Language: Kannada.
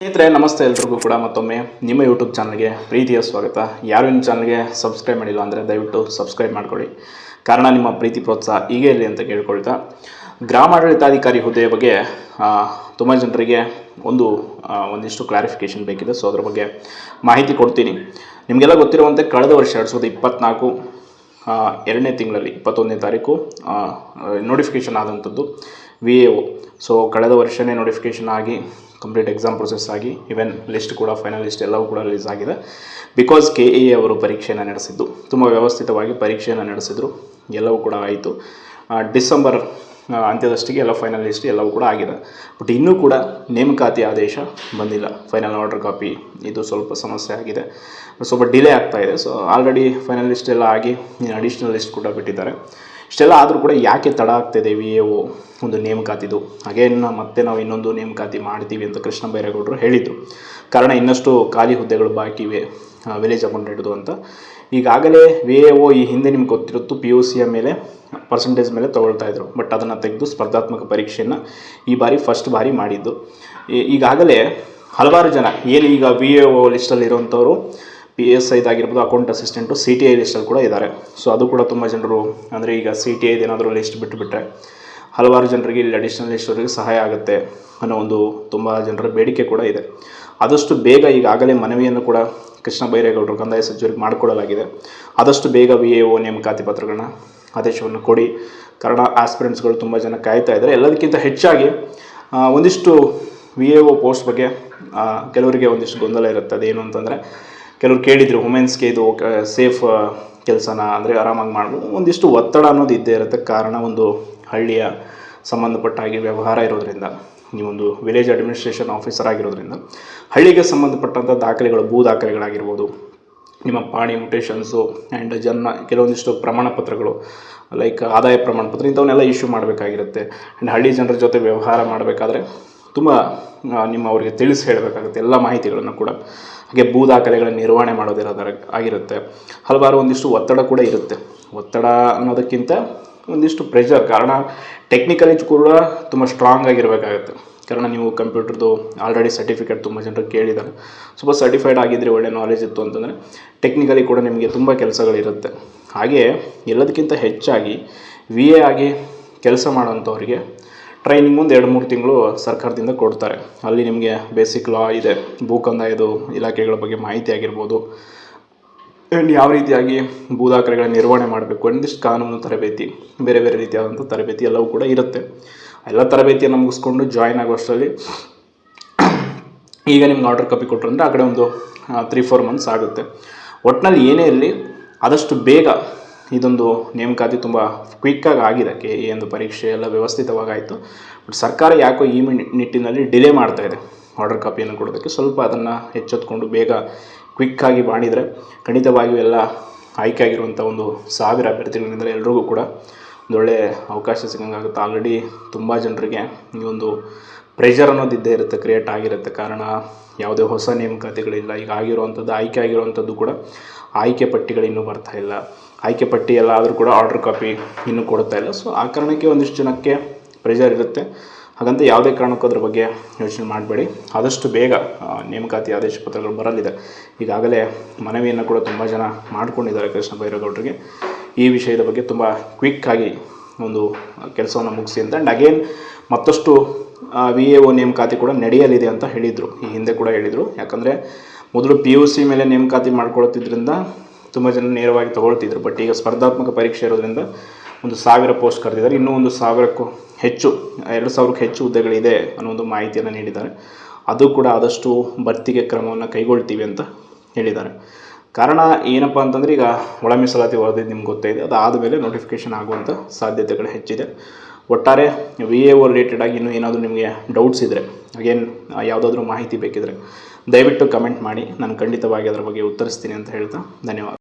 ಸ್ನೇಹಿತರೆ, ನಮಸ್ತೆ ಎಲ್ರಿಗೂ ಕೂಡ ಮತ್ತೊಮ್ಮೆ ನಿಮ್ಮ ಯೂಟ್ಯೂಬ್ ಚಾನಲ್ಗೆ ಪ್ರೀತಿಯ ಸ್ವಾಗತ. ಯಾರು ನಿಮ್ಮ ಚಾನಲ್ಗೆ ಸಬ್ಸ್ಕ್ರೈಬ್ ಮಾಡಿಲ್ಲ ಅಂದರೆ ದಯವಿಟ್ಟು ಸಬ್ಸ್ಕ್ರೈಬ್ ಮಾಡ್ಕೊಳ್ಳಿ. ಕಾರಣ ನಿಮ್ಮ ಪ್ರೀತಿ ಪ್ರೋತ್ಸಾಹ ಹೀಗೆ ಇರಲಿ ಅಂತ ಕೇಳ್ಕೊಳ್ತಾ. ಗ್ರಾಮಾಡಳಿತಾಧಿಕಾರಿ ಹುದ್ದೆಯ ಬಗ್ಗೆ ತುಂಬ ಜನರಿಗೆ ಒಂದು ಒಂದಿಷ್ಟು ಕ್ಲಾರಿಫಿಕೇಷನ್ ಬೇಕಿದೆ. ಸೊ ಅದರ ಬಗ್ಗೆ ಮಾಹಿತಿ ಕೊಡ್ತೀನಿ. ನಿಮಗೆಲ್ಲ ಗೊತ್ತಿರುವಂತೆ, ಕಳೆದ ವರ್ಷ ಎರಡು ಸಾವಿರದ ಇಪ್ಪತ್ತ್ನಾಲ್ಕು ಎರಡನೇ ತಿಂಗಳಲ್ಲಿ, ಇಪ್ಪತ್ತೊಂದನೇ ತಾರೀಕು ನೋಟಿಫಿಕೇಷನ್ ಆದಂಥದ್ದು ವಿ ಎ ಒ ಸೊ ಕಳೆದ ವರ್ಷವೇ ನೋಟಿಫಿಕೇಷನ್ ಆಗಿ ಕಂಪ್ಲೀಟ್ ಎಕ್ಸಾಮ್ ಪ್ರೊಸೆಸ್ ಆಗಿ ಇವೆನ್ ಲಿಸ್ಟ್ ಕೂಡ ಫೈನಲ್ ಲಿಸ್ಟ್ ಎಲ್ಲವೂ ಕೂಡ ರಿಲೀಸ್ ಆಗಿದೆ. ಬಿಕಾಸ್ ಕೆ ಎ ಅವರು ಪರೀಕ್ಷೆಯನ್ನು ನಡೆಸಿದ್ದು, ತುಂಬ ವ್ಯವಸ್ಥಿತವಾಗಿ ಪರೀಕ್ಷೆಯನ್ನು ನಡೆಸಿದರು, ಎಲ್ಲವೂ ಕೂಡ ಆಯಿತು. ಡಿಸೆಂಬರ್ ಅಂತ್ಯದಷ್ಟಿಗೆ ಎಲ್ಲ ಫೈನಲ್ ಲಿಸ್ಟ್ ಎಲ್ಲವೂ ಕೂಡ ಆಗಿದೆ. ಬಟ್ ಇನ್ನೂ ಕೂಡ ನೇಮಕಾತಿ ಆದೇಶ ಬಂದಿಲ್ಲ. ಫೈನಲ್ ಆರ್ಡರ್ ಕಾಪಿ ಇದು ಸ್ವಲ್ಪ ಸಮಸ್ಯೆ ಆಗಿದೆ. ಸ್ವಲ್ಪ ಡಿಲೇ ಆಗ್ತಾ ಇದೆ. ಸೊ ಆಲ್ರೆಡಿ ಫೈನಲ್ ಲಿಸ್ಟ್ ಎಲ್ಲ ಆಗಿ ಅಡಿಷ್ನಲ್ ಲಿಸ್ಟ್ ಕೂಡ ಬಿಟ್ಟಿದ್ದಾರೆ. ಇಷ್ಟೆಲ್ಲ ಆದರೂ ಕೂಡ ಯಾಕೆ ತಡ ಆಗ್ತಿದೆ ವಿ ಎ ಒ ಒಂದು ನೇಮಕಾತಿದು? ಅಗೇನ್ ಮತ್ತೆ ನಾವು ಇನ್ನೊಂದು ನೇಮಕಾತಿ ಮಾಡ್ತೀವಿ ಅಂತ ಕೃಷ್ಣ ಬೈರೇಗೌಡರು ಹೇಳಿದರು. ಕಾರಣ ಇನ್ನಷ್ಟು ಖಾಲಿ ಹುದ್ದೆಗಳು ಬಾಕಿ ಇವೆ ವಿಲೇಜ್ ಅಕೌಂಟೆಂಟ್ದು ಅಂತ. ಈಗಾಗಲೇ ವಿ ಎ ಒ ಈ ಹಿಂದೆ ನಿಮ್ಗೆ ಗೊತ್ತಿರುತ್ತು ಪಿ ಯು ಸಿಯ ಮೇಲೆ ಪರ್ಸೆಂಟೇಜ್ ಮೇಲೆ ತೊಗೊಳ್ತಾ ಇದ್ರು. ಬಟ್ ಅದನ್ನು ತೆಗೆದು ಸ್ಪರ್ಧಾತ್ಮಕ ಪರೀಕ್ಷೆಯನ್ನು ಈ ಬಾರಿ ಫಸ್ಟ್ ಬಾರಿ ಮಾಡಿದ್ದು. ಈಗಾಗಲೇ ಹಲವಾರು ಜನ, ಏನು ಈಗ ವಿ ಎ ಒ ಲಿಸ್ಟಲ್ಲಿ ಇರುವಂಥವ್ರು P S ಐದಾಗಿರ್ಬೋದು account assistant C T I ಲಿಸ್ಟಲ್ಲಿ ಕೂಡ ಇದ್ದಾರೆ ಸೊ ಅದು ಕೂಡ ತುಂಬ ಜನರು ಅಂದರೆ ಈಗ ಸಿ ಟಿ ಐದು ಏನಾದರೂ ಲಿಸ್ಟ್ ಬಿಟ್ಟುಬಿಟ್ರೆ ಹಲವಾರು ಜನರಿಗೆ ಇಲ್ಲಿ ಅಡಿಷ್ನಲ್ ಲಿಸ್ಟವರಿಗೆ ಸಹಾಯ ಆಗುತ್ತೆ ಅನ್ನೋ ಒಂದು ತುಂಬ ಜನರ ಬೇಡಿಕೆ ಕೂಡ ಇದೆ. ಆದಷ್ಟು ಬೇಗ ಈಗಾಗಲೇ ಮನವಿಯನ್ನು ಕೂಡ ಕೃಷ್ಣ ಬೈರೇಗೌಡರು ಕಂದಾಯ ಸಚಿವರಿಗೆ ಮಾಡಿಕೊಡಲಾಗಿದೆ. ಆದಷ್ಟು ಬೇಗ ವಿ ಎ ಒ ನೇಮಕಾತಿ ಪತ್ರಗಳನ್ನ ಆದೇಶವನ್ನು ಕೊಡಿ. ಕಾರಣ ಆಸ್ಪಿರೆಂಟ್ಸ್ಗಳು ತುಂಬ ಜನ ಕಾಯ್ತಾ ಇದ್ದಾರೆ. ಎಲ್ಲದಕ್ಕಿಂತ ಹೆಚ್ಚಾಗಿ ಒಂದಿಷ್ಟು ವಿ ಎ ಒ ಪೋಸ್ಟ್ ಬಗ್ಗೆ ಕೆಲವರಿಗೆ ಒಂದಿಷ್ಟು ಗೊಂದಲ ಇರುತ್ತೆ. ಅದೇನು ಅಂತಂದರೆ ಕೆಲವರು ಕೇಳಿದರು ವುಮೆನ್ಸ್ಗೆ ಇದು ಸೇಫ್ ಕೆಲಸನ? ಅಂದರೆ ಆರಾಮಾಗಿ ಮಾಡ್ಬೋದು. ಒಂದಿಷ್ಟು ಒತ್ತಡ ಅನ್ನೋದು ಇದ್ದೇ ಇರುತ್ತೆ. ಕಾರಣ ಒಂದು ಹಳ್ಳಿಯ ಸಂಬಂಧಪಟ್ಟ ಹಾಗೆ ವ್ಯವಹಾರ ಇರೋದರಿಂದ, ನೀವೊಂದು ವಿಲೇಜ್ ಅಡ್ಮಿನಿಸ್ಟ್ರೇಷನ್ ಆಫೀಸರ್ ಆಗಿರೋದ್ರಿಂದ, ಹಳ್ಳಿಗೆ ಸಂಬಂಧಪಟ್ಟಂಥ ದಾಖಲೆಗಳು, ಭೂ ದಾಖಲೆಗಳಾಗಿರ್ಬೋದು, ನಿಮ್ಮ ಪಾಣಿ ಮ್ಯೂಟೇಷನ್ಸು ಆ್ಯಂಡ್ ಜನ ಕೆಲವೊಂದಿಷ್ಟು ಪ್ರಮಾಣ ಪತ್ರಗಳು ಲೈಕ್ ಆದಾಯ ಪ್ರಮಾಣ ಪತ್ರ ಇಂಥವನ್ನೆಲ್ಲ ಇಶ್ಯೂ ಮಾಡಬೇಕಾಗಿರುತ್ತೆ. ಆ್ಯಂಡ್ ಹಳ್ಳಿ ಜನರ ಜೊತೆ ವ್ಯವಹಾರ ಮಾಡಬೇಕಾದ್ರೆ ತುಂಬ ನಿಮ್ಮ ಅವರಿಗೆ ತಿಳಿಸಿ ಹೇಳಬೇಕಾಗುತ್ತೆ ಎಲ್ಲ ಮಾಹಿತಿಗಳನ್ನು ಕೂಡ. ಹಾಗೆ ಭೂ ದಾಖಲೆಗಳ ನಿರ್ವಹಣೆ ಮಾಡೋದಿರೋದರ ಆಗಿರುತ್ತೆ. ಹಲವಾರು ಒಂದಿಷ್ಟು ಒತ್ತಡ ಕೂಡ ಇರುತ್ತೆ. ಒತ್ತಡ ಅನ್ನೋದಕ್ಕಿಂತ ಒಂದಿಷ್ಟು ಪ್ರೆಷರ್ ಕಾರಣ ಟೆಕ್ನಿಕಲಿ ಕೂಡ ತುಂಬ ಸ್ಟ್ರಾಂಗ್ ಆಗಿರಬೇಕಾಗುತ್ತೆ. ಕಾರಣ ನೀವು ಕಂಪ್ಯೂಟರ್ದು ಆಲ್ರೆಡಿ ಸರ್ಟಿಫಿಕೇಟ್ ತುಂಬ ಜನರು ಕೇಳಿದ್ದಾರೆ. ಸ್ವಲ್ಪ ಸರ್ಟಿಫೈಡ್ ಆಗಿದ್ದರೆ ಒಳ್ಳೆ ನಾಲೆಜ್ ಇತ್ತು ಅಂತಂದರೆ ಟೆಕ್ನಿಕಲಿ ಕೂಡ ನಿಮಗೆ ತುಂಬ ಕೆಲಸಗಳಿರುತ್ತೆ. ಹಾಗೆ ಎಲ್ಲದಕ್ಕಿಂತ ಹೆಚ್ಚಾಗಿ ವಿ ಎ ಆಗಿ ಕೆಲಸ ಮಾಡೋಂಥವ್ರಿಗೆ ಟ್ರೈನಿಂಗ್ ಒಂದು ಎರಡು ಮೂರು ತಿಂಗಳು ಸರ್ಕಾರದಿಂದ ಕೊಡ್ತಾರೆ. ಅಲ್ಲಿ ನಿಮಗೆ ಬೇಸಿಕ್ ಲಾ ಇದೆ. ಭೂ ಕಂದಾಯದು ಇಲಾಖೆಗಳ ಬಗ್ಗೆ ಮಾಹಿತಿ ಆಗಿರ್ಬೋದು. ಆ್ಯಂಡ್ ಯಾವ ರೀತಿಯಾಗಿ ಭೂ ದಾಖಲೆಗಳ ನಿರ್ವಹಣೆ ಮಾಡಬೇಕು ಒಂದಿಷ್ಟು ಕಾನೂನು ತರಬೇತಿ, ಬೇರೆ ಬೇರೆ ರೀತಿಯಾದಂಥ ತರಬೇತಿ ಎಲ್ಲವೂ ಕೂಡ ಇರುತ್ತೆ. ಎಲ್ಲ ತರಬೇತಿಯನ್ನು ಮುಗಿಸ್ಕೊಂಡು ಜಾಯಿನ್ ಆಗೋಷ್ಟರಲ್ಲಿ ಈಗ ನಿಮ್ಗೆ ಆರ್ಡರ್ ಕಾಪಿ ಕೊಟ್ಟರು ಅಂದರೆ ಆ ಕಡೆ ಒಂದು ತ್ರೀ ಫೋರ್ ಮಂತ್ಸ್ ಆಗುತ್ತೆ. ಒಟ್ಟಿನಲ್ಲಿ ಏನೇ ಇರಲಿ, ಆದಷ್ಟು ಬೇಗ ಇದೊಂದು ನೇಮಕಾತಿ ತುಂಬ ಕ್ವಿಕ್ಕಾಗಿ ಆಗಿದೆ ಕೆ ಈ ಒಂದು ಪರೀಕ್ಷೆ ಎಲ್ಲ ವ್ಯವಸ್ಥಿತವಾಗಿ ಆಯಿತು ಬಟ್ ಸರ್ಕಾರ ಯಾಕೋ ಈ ನಿಟ್ಟಿನಲ್ಲಿ ಡಿಲೇ ಮಾಡ್ತಾ ಇದೆ. ಆರ್ಡರ್ ಕಾಪಿಯನ್ನು ಕೊಡೋದಕ್ಕೆ ಸ್ವಲ್ಪ ಅದನ್ನು ಎಚ್ಚೆತ್ಕೊಂಡು ಬೇಗ ಕ್ವಿಕ್ಕಾಗಿ ಮಾಡಿದರೆ ಖಂಡಿತವಾಗಿಯೂ ಎಲ್ಲ ಆಯ್ಕೆ ಆಗಿರುವಂಥ ಒಂದು ಸಾವಿರ ಅಭ್ಯರ್ಥಿಗಳಿಂದ ಎಲ್ರಿಗೂ ಕೂಡ ಒಂದೊಳ್ಳೆ ಅವಕಾಶ ಸಿಗಂಗಾಗುತ್ತೆ. ಆಲ್ರೆಡಿ ತುಂಬ ಜನರಿಗೆ ಈ ಒಂದು ಪ್ರೆಷರ್ ಅನ್ನೋದು ಇದ್ದೇ ಇರುತ್ತೆ ಕ್ರಿಯೇಟ್ ಆಗಿರುತ್ತೆ. ಕಾರಣ ಯಾವುದೇ ಹೊಸ ನೇಮಕಾತಿಗಳಿಲ್ಲ. ಈಗ ಆಗಿರುವಂಥದ್ದು, ಆಯ್ಕೆ ಆಗಿರುವಂಥದ್ದು ಕೂಡ ಆಯ್ಕೆ ಪಟ್ಟಿಗಳು ಇನ್ನೂ ಬರ್ತಾ ಇಲ್ಲ. ಆಯ್ಕೆ ಪಟ್ಟಿ ಎಲ್ಲ ಆದರೂ ಕೂಡ ಆರ್ಡರ್ ಕಾಪಿ ಇನ್ನೂ ಕೊಡ್ತಾ ಇಲ್ಲ. ಸೊ ಆ ಕಾರಣಕ್ಕೆ ಒಂದಿಷ್ಟು ಜನಕ್ಕೆ ಪ್ರೆಷರ್ ಇರುತ್ತೆ. ಹಾಗಂತ ಯಾವುದೇ ಕಾರಣಕ್ಕೂ ಅದ್ರ ಬಗ್ಗೆ ಯೋಚನೆ ಮಾಡಬೇಡಿ. ಆದಷ್ಟು ಬೇಗ ನೇಮಕಾತಿ ಆದೇಶ ಪತ್ರಗಳು ಬರಲಿದೆ. ಈಗಾಗಲೇ ಮನವಿಯನ್ನು ಕೂಡ ತುಂಬ ಜನ ಮಾಡ್ಕೊಂಡಿದ್ದಾರೆ ಕೃಷ್ಣ ಬೈರೇಗೌಡರಿಗೆ ಈ ವಿಷಯದ ಬಗ್ಗೆ ತುಂಬ ಕ್ವಿಕ್ಕಾಗಿ ಒಂದು ಕೆಲಸವನ್ನು ಮುಗಿಸಿ ಅಂತ. ಆ್ಯಂಡ್ ಅಗೇನ್ ಮತ್ತಷ್ಟು ವಿ ಎ ಒ ನೇಮಕಾತಿ ಕೂಡ ನಡೆಯಲಿದೆ ಅಂತ ಹೇಳಿದರು. ಈ ಹಿಂದೆ ಕೂಡ ಹೇಳಿದರು. ಯಾಕಂದರೆ, ಮೊದಲು ಪಿ ಯು ಸಿ ಮೇಲೆ ನೇಮಕಾತಿ ಮಾಡ್ಕೊಳ್ತಿದ್ರಿಂದ ತುಂಬ ಜನ ನೇರವಾಗಿ ತೊಗೊಳ್ತಿದ್ರು. ಬಟ್ ಈಗ ಸ್ಪರ್ಧಾತ್ಮಕ ಪರೀಕ್ಷೆ ಇರೋದ್ರಿಂದ ಒಂದು ಸಾವಿರ ಪೋಸ್ಟ್ ಕರೆದಿದ್ದಾರೆ. ಇನ್ನೂ ಒಂದು ಸಾವಿರಕ್ಕೂ ಹೆಚ್ಚು, ಎರಡು ಸಾವಿರಕ್ಕೂ ಹೆಚ್ಚು ಹುದ್ದೆಗಳಿದೆ ಅನ್ನೋ ಒಂದು ಮಾಹಿತಿಯನ್ನು ನೀಡಿದ್ದಾರೆ. ಅದು ಕೂಡ ಆದಷ್ಟು ಭರ್ತಿಗೆ ಕ್ರಮವನ್ನು ಕೈಗೊಳ್ತೀವಿ ಅಂತ ಹೇಳಿದ್ದಾರೆ. ಕಾರಣ ಏನಪ್ಪ ಅಂತಂದರೆ ಈಗ ಒಳ ಮೀಸಲಾತಿ ವರದಿ ನಿಮ್ಗೆ ಗೊತ್ತೇ ಇದೆ ಅದಾದ ಮೇಲೆ ನೋಟಿಫಿಕೇಷನ್ ಆಗುವಂಥ ಸಾಧ್ಯತೆಗಳು ಹೆಚ್ಚಿದೆ. ಒಟ್ಟಾರೆ ವಿ ಎ ಓ ರಿಲೇಟೆಡ್ ಆಗಿ ಇನ್ನೂ ಏನಾದರೂ ನಿಮಗೆ ಡೌಟ್ಸ್ ಇದ್ದರೆ ಅಗೇನ್ ಯಾವುದಾದ್ರೂ ಮಾಹಿತಿ ಬೇಕಿದ್ರೆ ದಯವಿಟ್ಟು ಕಮೆಂಟ್ ಮಾಡಿ. ನಾನು ಖಂಡಿತವಾಗಿ ಅದರ ಬಗ್ಗೆ ಉತ್ತರಿಸ್ತೀನಿ ಅಂತ ಹೇಳ್ತಾ ಧನ್ಯವಾದ.